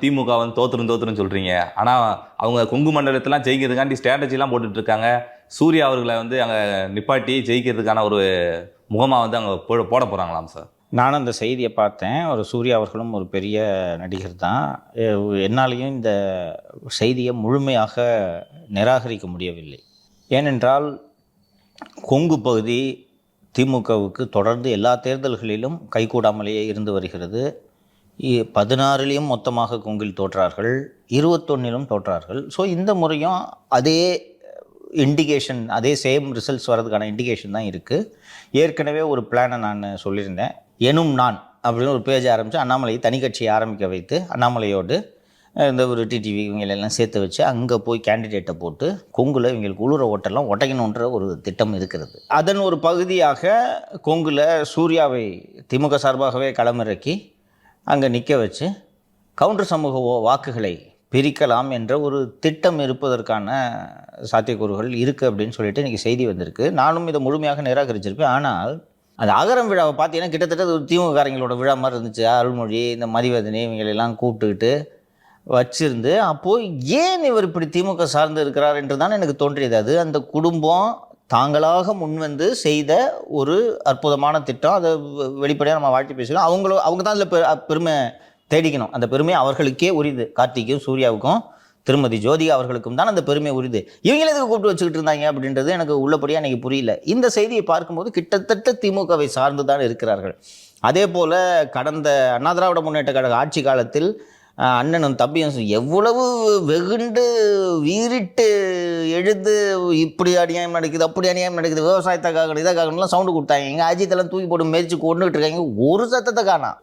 திமுக வந்து தோத்துரும் தோத்துரும் சொல்கிறீங்க ஆனால் அவங்க கொங்கு மண்டலத்தெலாம் ஜெயிக்கிறதுக்காண்டி ஸ்ட்ராட்டஜிலாம் போட்டுட்ருக்காங்க. சூர்யா அவர்களை வந்து அங்கே நிப்பாட்டி ஜெயிக்கிறதுக்கான ஒரு முகமாக வந்து அங்கே போ- போட போகிறாங்களாம் சார்? நானும் அந்த செய்தியை பார்த்தேன். ஒரு சூர்யா அவர்களும் ஒரு பெரிய நடிகர் தான். என்னாலையும் இந்த செய்தியை முழுமையாக நிராகரிக்க முடியவில்லை. ஏனென்றால் கொங்கு பகுதி திமுகவுக்கு தொடர்ந்து எல்லா தேர்தல்களிலும் கைகூடாமலேயே இருந்து வருகிறது. பதினாறுலேயும் மொத்தமாக கொங்கில் தோற்றார்கள் இருபத்தொன்னிலும் தோற்றார்கள். ஸோ இந்த முறையும் அதே இண்டிகேஷன் அதே சேம் ரிசல்ட்ஸ் வரதுக்கான இண்டிகேஷன் தான் இருக்குது ஏற்கனவே ஒரு பிளானை நான் சொல்லியிருந்தேன். எனும் நான் அப்படின்னு ஒரு பேஜ் ஆரம்பித்து அண்ணாமலையை தனி கட்சியை ஆரம்பிக்க வைத்து அண்ணாமலையோடு இந்த ஒரு டிடிவி இவங்களெல்லாம் சேர்த்து வச்சு அங்கே போய் கேண்டிடேட்டை போட்டு கொங்குல இவங்களுக்கு உளுர ஓட்டெல்லாம் ஒட்டைக்கணுன்ற ஒரு திட்டம் இருக்கிறது. அதன் ஒரு பகுதியாக கொங்குல சூர்யாவை திமுக சார்பாகவே களமிறக்கி அங்கே நிற்க வச்சு கவுண்டர் சமூக வாக்குகளை பிரிக்கலாம் என்ற ஒரு திட்டம் இருப்பதற்கான சாத்தியக்கூறுகள் இருக்குது அப்படின்னு சொல்லிட்டு இன்றைக்கி செய்தி வந்திருக்கு. நானும் இதை முழுமையாக நிராகரிச்சிருப்பேன். ஆனால் அந்த அகரம் விழாவை பார்த்தீங்கன்னா கிட்டத்தட்ட ஒரு திமுககாரங்களோட விழா மாதிரி இருந்துச்சு. அருள்மொழி இந்த மதிவதனி இவங்களெல்லாம் கூப்பிட்டுக்கிட்டு வச்சிருந்து அப்போது ஏன் இவர் இப்படி திமுக சார்ந்து இருக்கிறார் என்று தான் எனக்கு தோன்றியது. அது அந்த குடும்பம் தாங்களாக முன்வந்து செய்த ஒரு அற்புதமான திட்டம். அதை வெ- வெளிப்படையாக நம்ம வாழ்த்து பேசுகிறோம் அவங்களும் அவங்க தான் அதில் பெருமை தேடிக்கணும். அந்த பெருமை அவர்களுக்கே உரிது. கார்த்திக்கும் சூர்யாவுக்கும் திருமதி ஜோதிகா அவர்களுக்கும் தான் அந்த பெருமை உரிது. இவங்களே இதுக்கு கூப்பிட்டு வச்சுக்கிட்டு இருந்தாங்க அப்படின்றது எனக்கு உள்ளபடியாக எனக்கு புரியல. இந்த செய்தியை பார்க்கும்போது கிட்டத்தட்ட திமுகவை சார்ந்து தான் இருக்கிறார்கள். அதே போல் கடந்த அண்ணா திராவிட முன்னேற்ற கழக ஆட்சி காலத்தில் அண்ணனும் தம்பியும் எவ்வளவு வெகுண்டு வீறிட்டு எழுந்து இப்படி அநியாயம் நடக்குது அப்படி அநியாயம் நடக்குது விவசாயத்தை காக்கணும் இதை காக்கணும்லாம் சவுண்டு கொடுத்தாங்க. எங்கள் அஜித்தெல்லாம் தூக்கி போட்டு மெரிச்சு கொண்டுகிட்டு இருக்காங்க. ஒரு சத்தத்தை காணா.